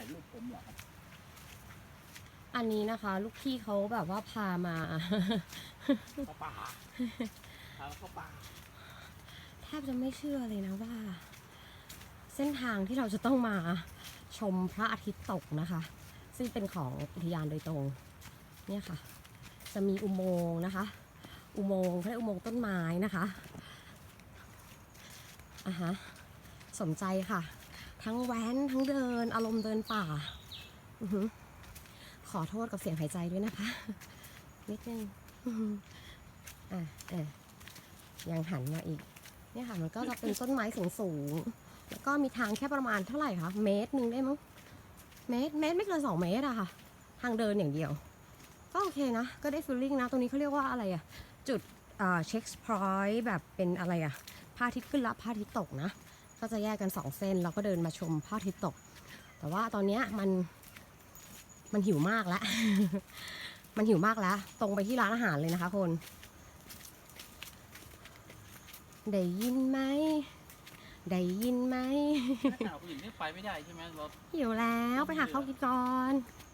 ถ่ายรูปผมเหรอครับ อันนี้นะคะ ลูกพี่เขาแบบว่าพามา เข้าป่าพาเข้าป่าแทบจะไม่เชื่อเลยนะว่า เส้นทางที่เราจะต้องมาชมพระอาทิตย์ตกนะคะ ซึ่งเป็นของอุทยานโดยตรง เนี่ยค่ะ จะมีอุโมงค์นะคะ อุโมงค์เขาเรียกอุโมงค์ต้นไม้นะคะอะฮะสมใจค่ะ ทั้งแว้นทั้งเดิน อารมณ์เดินป่าอขอโทษกับเสียงหายใจด้วยนะคะ นิดนึงอะเออยังหันมาอีก เนี่ยค่ะมันก็จะเป็นต้นไม้สูงสูงๆแล้วก็มีทางแค่ประมาณเท่าไหร่คะเมตรหนึ่งได้มั้งเมตรเมตรไม่เกินสองเมตรอะค่ะ ทางเดินอย่างเดียว ก็โอเคนะ ก็ได้ฟีลลิ่งนะ ตรงนี้เขาเรียกว่าอะไรอะจุดเช็คพอยต์แบบเป็นอะไรอะพระอาทิตย์ขึ้นและพระอาทิตย์ตกนะ ก็จะแยกกันสองเส้น เราก็เดินมาชมพระอาทิตย์ตก แต่ว่าตอนเนี้ยมันมันหิวมากแล้ว มันหิวมากแล้ว ตรงไปที่ร้านอาหารเลยนะคะคนได้ยินไหมได้ยินไหมถ้าหาคนอื่นนี่ไปไม่ได้ใช่ไหมรถหิวแล้วไปหาข้าวกินก่อนอ